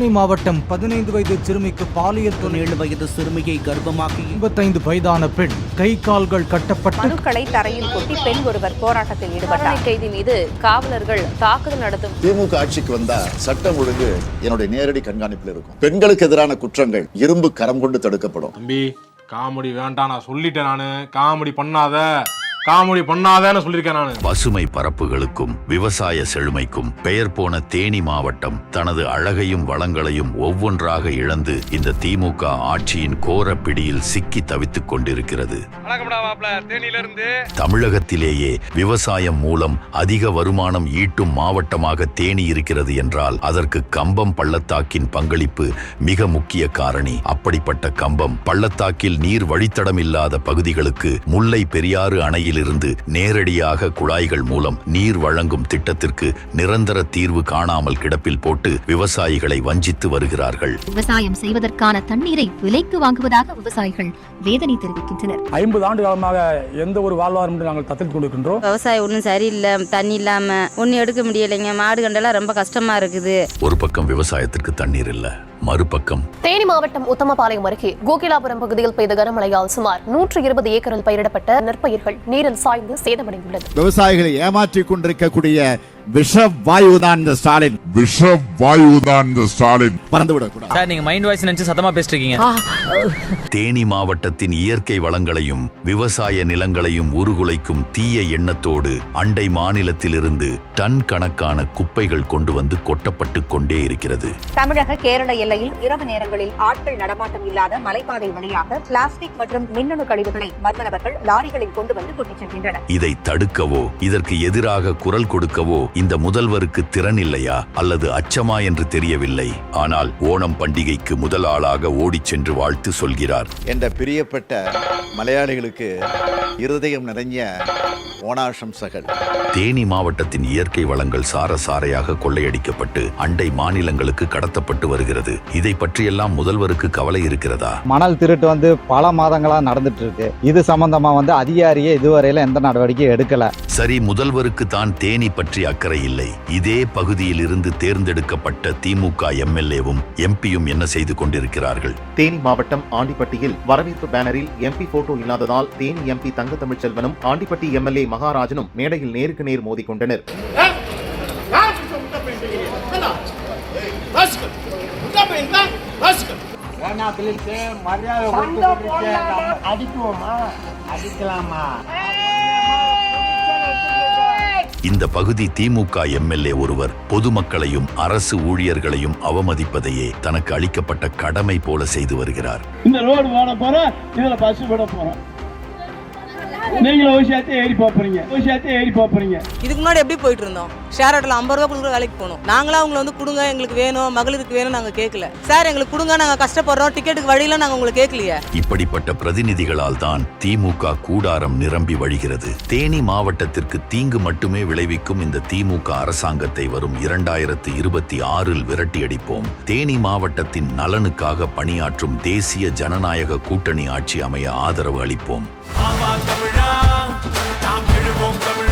தேனி மாவட்டம் பதினைந்து வயது சிறுமிக்கு பாலியல் தொழில் பதினேழு வயது சிறுமியை கர்ப்பமாக்கி ஐம்பத்தைந்து வயதான பெண் கை கால்கள் கட்டப்பட்டு மனுக்களை தரையில் கொட்டி பெண் ஒருவர் போராட்டத்தில் ஈடுபட்டார். கைதி மீது காவலர்கள் தாக்குதல் நடத்தும். திமுக ஆட்சிக்கு வந்தா சட்டம் ஒழுங்கு என்னுடைய நேரடி கண்காணிப்பில் இருக்கும். பெண்களுக்கு எதிரான குற்றங்கள் இரும்பு கரம் கொண்டு தடுக்கப்படும். தம்பி காமெடி வேண்டாம் நான் சொல்லிட்டேன் நானு. காமெடி பண்ணாத. காமெடி பண்ணாதேன்னு சொல்லியிருக்கேன் நானு. பசுமை பரப்புகளுக்கும் விவசாய செழுமைக்கும் பெயர் போன தேனி மாவட்டம் தனது அழகையும் வளங்களையும் ஒவ்வொன்றாக இழந்து இந்த திமுக ஆட்சியின் கோர பிடியில் சிக்கி தவித்துக் கொண்டிருக்கிறது. தமிழகத்திலேயே விவசாயம் மூலம் அதிக வருமானம் ஈட்டும் மாவட்டமாக தேனி இருக்கிறது என்றால் அதற்கு கம்பம் பள்ளத்தாக்கின் பங்களிப்பு மிக முக்கிய காரணி. அப்படிப்பட்ட கம்பம் பள்ளத்தாக்கில் நீர் வழித்தடம் இல்லாத பகுதிகளுக்கு முல்லை பெரியாறு அணையிலிருந்து நேரடியாக குழாய்கள் மூலம் நீர் வழங்கும் திட்டத்திற்கு நிரந்தர தீர்வு காணாமல் கிடப்பில் போட்டு விவசாயிகளை வஞ்சித்து வருகிறார்கள். விவசாயம் செய்வதற்கான தண்ணீரை விலைக்கு வாங்குவதாக விவசாயிகள் வேதனை தெரிவிக்கின்றனர். ஐம்பது ஆண்டு காலமாக எந்த ஒரு வாழ்வாதாரம் என்று நாங்கள் தத்தளித்துக் கொண்டிருக்கின்றோம். விவசாயம் ஒன்றும் சரியில்லை தண்ணி இல்லாம ஒன்றும் எடுக்க முடியலைங்க. மாடு கண்டெல்லாம் ரொம்ப கஷ்டமா இருக்குது. ஒரு பக்கம் விவசாயத்திற்கு தண்ணீர் இல்ல மறுபக்கம். தேனி மாவட்டம் உத்தமபாளையம் அருகே கோகிலாபுரம் பகுதியில் பெய்த கனமழையால் சுமார் நூற்று இருபது ஏக்கரில் பயிரிடப்பட்ட நெற்பயிர்கள் நீரில் சாய்ந்து சேதமடைந்துள்ளது. விவசாயிகளை ஏமாற்றிக் கொண்டிருக்கக்கூடிய விஷ வாயுதான் இந்த ஸ்டாலின். விஷ வாயுதான் இந்த ஸ்டாலின். பறந்து விடக்கூடாது சார் நீங்க மைண்ட் வாய்ஸ் நினைச்சு சத்தமா பேசிட்டு இருக்கீங்க தேனி மாவட்டத்தின் இயற்கை வளங்களையும் விவசாய நிலங்களையும் உருகுலைக்கும் தீய எண்ணத்தோடு அண்டை மாநிலத்திலிருந்து டன் கணக்கான குப்பைகள் கொண்டு வந்து கொட்டப்பட்டு கொண்டே இருக்கிறது. தமிழக கேரள எல்லையில் இரவு நேரங்களில் ஆட்கள் நடமாட்டம் இல்லாத மலைப்பாதை வழியாக பிளாஸ்டிக் மற்றும் மின்னணு கழிவுகளை மர்ம நபர்கள் லாரிகளில் கொண்டு வந்து கொட்டிச் செல்கின்றனர். இதை தடுக்கவோ இதற்கு எதிராக குரல் கொடுக்கவோ இந்த முதல்வருக்கு திறன் இல்லையா அல்லது அச்சமா என்று தெரியவில்லை. ஆனால் ஓணம் பண்டிகைக்கு முதல் ஆளாக ஓடிச் சென்று வாழ்த்து சொல்கிறார். என்ற பிரியப்பட்ட மலையாளிகளுக்கு இருதயம் நிறைஞ்ச ஓணாசம்சகள் தேனி மாவட்டத்தின் இயற்கை வளங்கள் சாரசாரையாக கொள்ளையடிக்கப்பட்டு அண்டை மாநிலங்களுக்கு கடத்தப்பட்டு வருகிறது. இதை பற்றியெல்லாம் முதல்வருக்கு கவலை இருக்கிறதா? மணல் திருட்டு வந்து பல மாதங்களா நடந்துட்டு இருக்கு. இது சம்பந்தமா வந்து அதிகாரியே இதுவரையில எந்த நடவடிக்கையும் எடுக்கல. சரி முதல்வருக்கு தான் தேனி பற்றி அக்கறை இல்லை. இதே பகுதியில் இருந்து தேர்ந்தெடுக்கப்பட்ட திமுக எம்எல்ஏவும் எம்பியும் என்ன செய்து கொண்டிருக்கிறார்கள்? தேனி மாவட்டம் ஆண்டிப்பட்டியில் வரவேற்பு பேனரில் எம்பி போட்டோ இல்லாததால் தேனி எம்பி தங்க தமிழ்ச்செல்வனும் ஆண்டிப்பட்டி எம்எல்ஏ மகாராஜனும் மேடையில் நேருக்கு நேர் மோதிக்கொண்டனர். இந்த பகுதி திமுக எம்எல்ஏ ஒருவர் பொதுமக்களையும் அரசு ஊழியர்களையும் அவமதிப்பதையே தனக்கு அளிக்கப்பட்ட கடமை போல செய்து வருகிறார். இந்த ரோடு போன போறோம் இதுல பஸ் விட போறோம் நீங்களும் ஒரு சேர்த்து ஏறி போறீங்க. ஒரு சேர்த்து ஏறி போறீங்க. இதுக்கு முன்னாடி எப்படி போயிட்டு இருந்தோம்? ஷேர் ஆட்டோல ஐம்பது ரூபா கொடுக்குற வேலைக்கு போனோம். நாங்களா அவங்கள வந்து கொடுங்க எங்களுக்கு வேணும் மகளிருக்கு வேணும் நாங்க கேட்கல. சார் எங்களுக்கு கொடுங்க நாங்க கஷ்டப்படுறோம். டிக்கெட்டுக்கு வழியில நாங்க உங்களுக்கு கேட்கலையே. இப்படிப்பட்ட பிரதிநிதிகளால் தான் திமுக கூடாரம் நிரம்பி வழிகிறது. தேனி மாவட்டத்திற்கு தீங்கு மட்டுமே விளைவிக்கும் இந்த திமுக அரசாங்கத்தை வரும் இரண்டாயிரத்து இருபத்தி ஆறில் விரட்டியடிப்போம். தேனி மாவட்டத்தின் நலனுக்காக பணியாற்றும் தேசிய ஜனநாயக கூட்டணி ஆட்சி அமைய ஆதரவு அளிப்போம். ஆமா தமிழா. நாம் எழுவோம் தமிழா